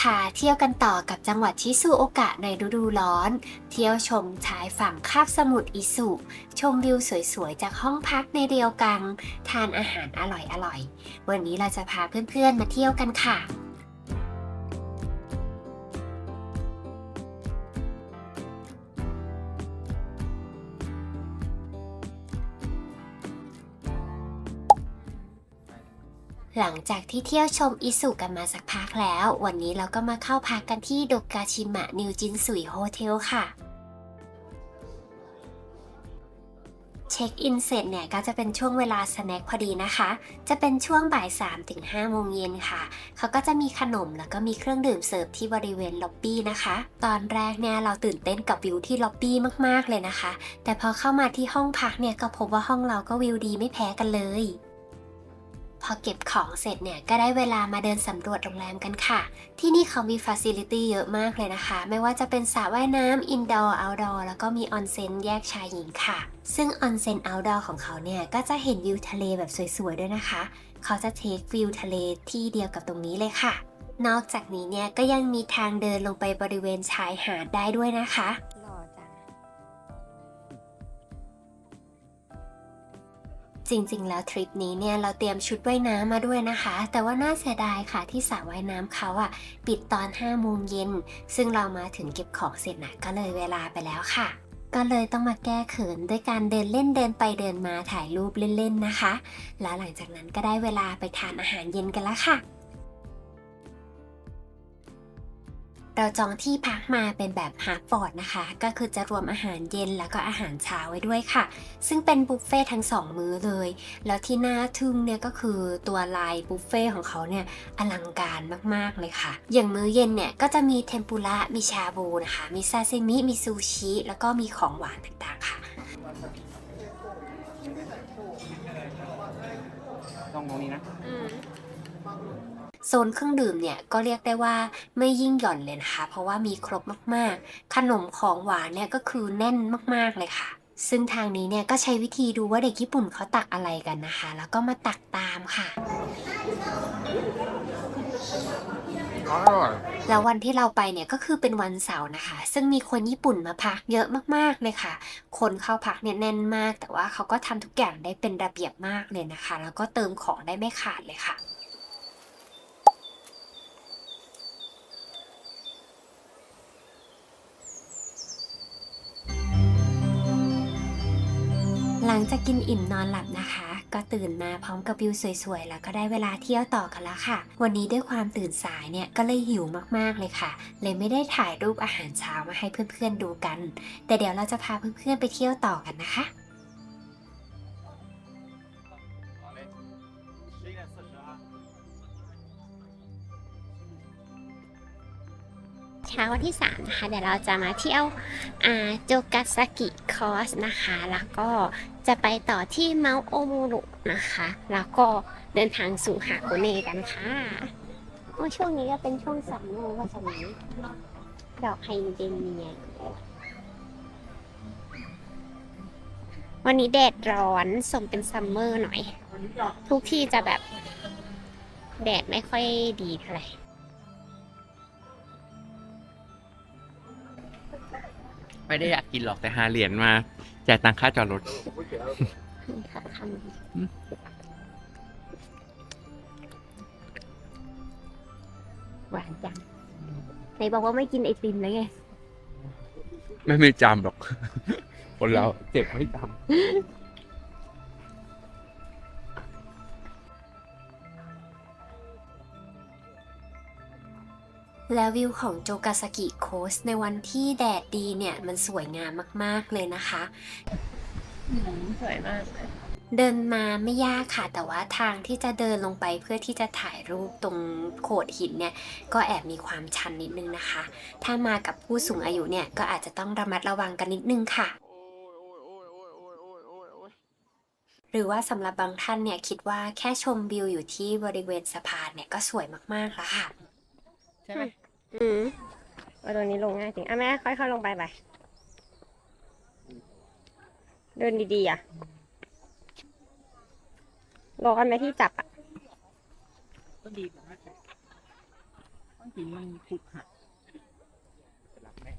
พาเที่ยวกันต่อกับจังหวัดชิซูโอกะในฤดูร้อน เที่ยวชมชายฝั่งคาบสมุทรอิสุ ชมวิวสวยๆ จากห้องพักในเรียวกัง ทานอาหารอร่อยๆ วันนี้เราจะพาเพื่อนๆมาเที่ยวกันค่ะ หลังจากที่เที่ยวชมอิสุกันมาสักพักแล้ว วันนี้เราก็มาเข้าพักกันที่โดกาชิมะนิวจินสุยโฮเทลค่ะ เช็คอินเสร็จเนี่ยก็จะเป็นช่วงเวลาสแน็คพอดีนะคะ จะเป็นช่วงบ่าย3ถึง5โมงเย็นค่ะ เขาก็จะมีขนมแล้วก็มีเครื่องดื่มเสิร์ฟที่บริเวณล็อบบี้นะคะ ตอนแรกเนี่ยเราตื่นเต้นกับวิวที่ล็อบบี้มากๆเลยนะคะ แต่พอเข้ามาที่ห้องพักเนี่ยก็พบว่าห้องเราก็วิวดีไม่แพ้กันเลย พอเก็บของเสร็จเนี่ยก็ได้เวลามาเดินสำรวจโรงแรมกันค่ะ ที่นี่เขามีฟ a ซิลิตี้เยอะมากเลยนะคะ ไม่ว่าจะเป็นสระว่ายน้ำอินดอร์เอาท์ดอร์แล้วก็มีออนเซ็นแยกชายหญิงค่ะ ซึ่งออนเซ็นเอาท์ดอร์ของเขาเนี่ยก็จะเห็นวิวทะเลแบบสวยๆด้วยนะคะ เขาจะเทควิวทะเลที่เดียวกับตรงนี้เลยค่ะนอกจากนี้เนี่ยก็ยังมีทางเดินลงไปบริเวณชายหาดได้ด้วยนะคะ จริงๆ แล้วทริปนี้เนี่ยเราเตรียมชุดว่ายน้ำมาด้วยนะคะ แต่ว่าน่าเสียดายค่ะที่สระว่ายน้ำเขาอะปิดตอน5โมงเย็น ซึ่งเรามาถึงเก็บของเสร็จนะก็เลยเวลาไปแล้วค่ะก็เลยต้องมาแก้เขินด้วยการเดินเล่นเดินไปเดินมาถ่ายรูปเล่นๆนะคะ แล้วหลังจากนั้นก็ได้เวลาไปทานอาหารเย็นกันแล้วค่ะ เราจองที่พักมาเป็นแบบฮาร์ดบอร์ดนะคะ ก็คือจะรวมอาหารเย็นแล้วก็อาหารเช้าไว้ด้วยค่ะ ซึ่งเป็นบุฟเฟ่ทั้งสองมื้อเลย แล้วที่น่าทึ่งเนี่ยก็คือตัวลายบุฟเฟ่ของเขาเนี่ยอลังการมากๆเลยค่ะ อย่างมื้อเย็นเนี่ยก็จะมีเทมปุระมีชาบูนะคะ มีซาซิมิ มีซูชิ แล้วก็มีของหวานต่างๆค่ะต้องตรงนี้นะ โซนเครื่องดื่มเนี่ยก็เรียกได้ว่าไม่ยิ่งหย่อนเลยนะคะ เพราะว่ามีครบมากๆ ขนมของหวานเนี่ยก็คือแน่นมากๆเลยค่ะ ซึ่งทางนี้เนี่ยก็ใช้วิธีดูว่าเด็กญี่ปุ่นเขาตักอะไรกันนะคะ แล้วก็มาตักตามค่ะอร่อยแล้ววันที่เราไปเนี่ยก็คือเป็นวันเสาร์นะคะ ซึ่งมีคนญี่ปุ่นมาพักเยอะมากๆเลยค่ะ คนเข้าพักเนี่ยแน่นมาก แต่ว่าเขาก็ทำทุกอย่างได้เป็นระเบียบมากเลยนะคะ แล้วก็เติมของได้ไม่ขาดเลยค่ะ หลังจากกินอิ่มนอนหลับนะคะ ก็ตื่นมาพร้อมกับวิวสวยๆ แล้วก็ได้เวลาเที่ยวต่อกันแล้วค่ะ วันนี้ด้วยความตื่นสายเนี่ยก็เลยหิวมากๆเลยค่ะ เลยไม่ได้ถ่ายรูปอาหารเช้ามาให้เพื่อนๆดูกัน แต่เดี๋ยวเราจะพาเพื่อนๆไปเที่ยวต่อกันนะคะเช้าวันที่3นะคะเดี๋ยวเราจะมาเที่ยวอาโจกาซากิคอสนะคะ แล้วก็ จะไปต่อที่เมาโอมูรุนะคะ แล้วก็เดินทางสู่ฮาโกเน่กันค่ะโอ้ช่วงนี้ก็เป็นช่วงซัมเมอร์ว่าจะมีดอกไฮเดรเนียวันนี้แดดร้อนสมเป็นซัมเมอร์หน่อย ทุกที่จะแบบ แดดไม่ค่อยดีเท่าไหร่ไม่ได้อยากกินหรอกแต่หาเหรียญมา จ่ายตังค่าจอดรถ นี่ค่ะคอืมำหวานจังไหนบอกว่าไม่กินไอติมแล้วไง ไม่มีจำหรอก คนเราเจ็บไม่จำ แล้ววิวของโจกาซากิโคสในวันที่แดดดีเนี่ย มันสวยงามมากๆเลยนะคะ สวยมากเดินมาไม่ยากค่ะ แต่ว่าทางที่จะเดินลงไปเพื่อที่จะถ่ายรูปตรงโขดหินเนี่ย ก็แอบมีความชันนิดนึงนะคะ ถ้ามากับผู้สูงอายุเนี่ย ก็อาจจะต้องระมัดระวังกันนิดนึงค่ะหรือว่าสำหรับบางท่านเนี่ยคิดว่าแค่ชมวิวอยู่ที่บริเวณสะพานเนี่ยก็สวยมากๆแล้วค่ะำใช่ไหม อืมว่าตัวนี้ลงง่ายจริงอะแม่ค่อยๆลงไปไป เดินดีๆอะร้อนไหมที่จับอะ ก็ดีกว่าไม่ใช่กินมันถูกหักรักแม่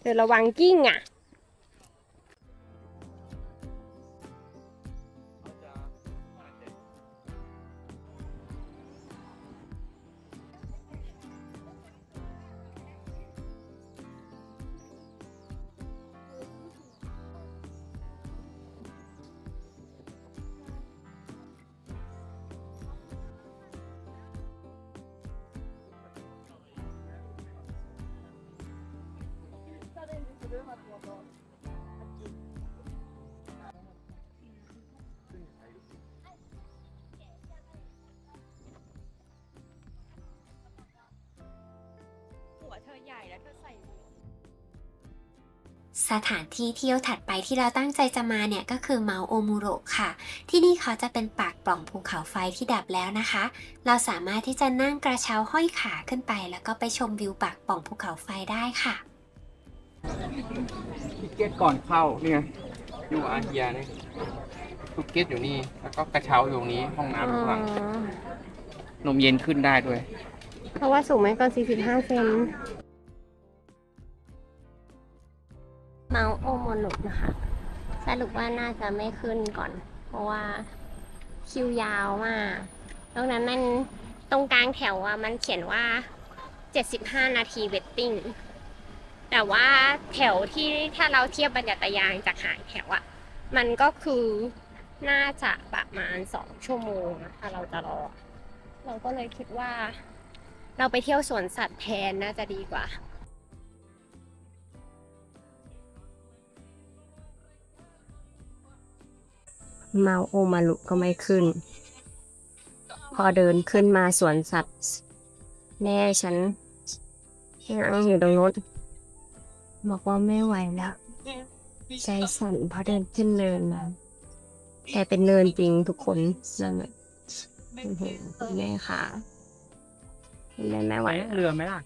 เธอระวังกิ้งอะ ใหญ่แล้วเธอใส่สถานที่เที่ยวถัดไปที่เราตั้งใจจะมาเนี่ยก็คือเมาโอมูโระค่ะ ที่นี่เขาจะเป็นปากปล่องภูเขาไฟที่ดับแล้วนะคะ เราสามารถที่จะนั่งกระเช้าห้อยขาขึ้นไป แล้วก็ไปชมวิวปากปล่องภูเขาไฟได้ค่ะทิเก็ตก่อนเข้าเนี่ยอยู่อาเฮียนี่ทิเก็ตอยู่นี่ แล้วก็กระเช้าอยู่ตรงนี้ห้องน้ำอยู่ข้างหลังนมเย็นขึ้นได้ด้วย เพราะว่าสูงไม่เกิน45เซน เมาโอโมนุนะคะ สรุปว่าน่าจะไม่ขึ้นก่อน เพราะว่าคิวยาวมากตรงนั้นมันตรงกลางแถวอะมันเขียนว่า 75 นาทีเวทติ้ง แต่ว่าแถวที่ถ้าเราเทียบบรรยัตยางจากหางแถวอะ มันก็คือน่าจะประมาณสองชั่วโมงนะถ้าเราจะรอ เราก็เลยคิดว่า เราไปเที่ยวสวนสัตว์แทนน่าจะดีกว่า เมาโอมาลุก็ไม่ขึ้น พอเดินขึ้นมาสวนสัตว์ แม่ฉันนั่งอยู่ตรงนู้นบอกว่าไม่ไหวแล้วใจสั่นเพราะเดินขึ้นเนินมาแต่เป็นเนินจริงทุกคนนั่นแหละอื้อหือแม่ค่ะแม่ไม่ไหวแล้วเรือไหมล่ะ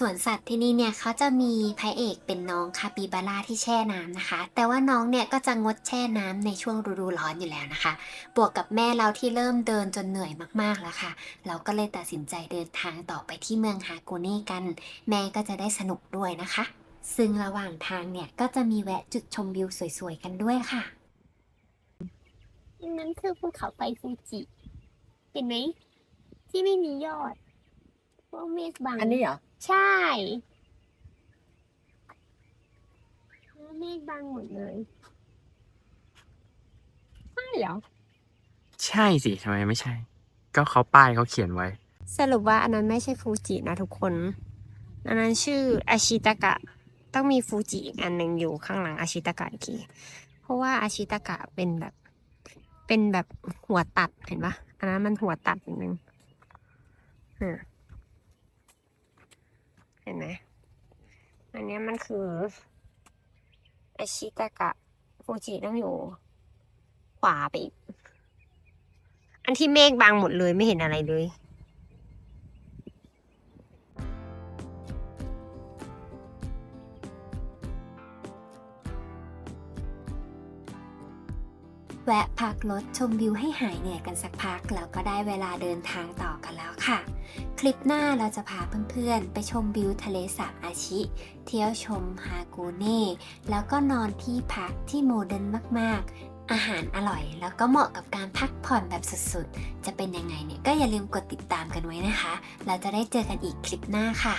สวนสัตว์ที่นี่เนี่ยเขาจะมีพระเอกเป็นน้องคาปิบาร่าที่แช่น้ำนะคะ แต่ว่าน้องเนี่ยก็จะงดแช่น้ำในช่วงฤดูร้อนอยู่แล้วนะคะ บวกกับแม่เราที่เริ่มเดินจนเหนื่อยมากๆแล้วค่ะ เราก็เลยตัดสินใจเดินทางต่อไปที่เมืองฮาโกเน่กัน แม่ก็จะได้สนุกด้วยนะคะ ซึ่งระหว่างทางเนี่ยก็จะมีแวะจุดชมวิวสวยๆกันด้วยค่ะนั่นคือภูเขาไฟฟูจิ เห็นไหมที่ไม่มียอด วกเมฆบังอันนี้เหรอ ใช่เมฆบังหมดเลยใช่เหรอใช่สิทำไมไม่ใช่ ก็เขาป้ายเขาเขียนไว้ สรุปว่าอันนั้นไม่ใช่ฟูจินะทุกคนอันนั้นชื่ออาชิตากะ ต้องมีฟูจิอีกอันหนึ่งอยู่ข้างหลังอาชิตากะอีกทีเพราะว่าอาชิตากะเป็นแบบ เป็นแบบหัวตัดเห็นปะอันนั้นมันหัวตัดนิดนึงอ่า เห็นไหมอันนี้มันคืออาชิตากะฟูจิต้องอยู่ ขวาไปอีก อันที่เมฆบางหมดเลยไม่เห็นอะไรเลย แวะพักรถชมวิวให้หายเหนื่อยกันสักพัก แล้วก็ได้เวลาเดินทางต่อกันแล้วค่ะ คลิปหน้าเราจะพาเพื่อนๆ ไปชมวิวทะเลสาบอาชิ เที่ยวชมฮากูเน่แล้วก็นอนที่พักที่โมเดิร์นมากๆ อาหารอร่อย แล้วก็เหมาะกับการพักผ่อนแบบสุดๆ จะเป็นยังไงเนี่ยก็อย่าลืมกดติดตามกันไว้นะคะ เราจะได้เจอกันอีกคลิปหน้าค่ะ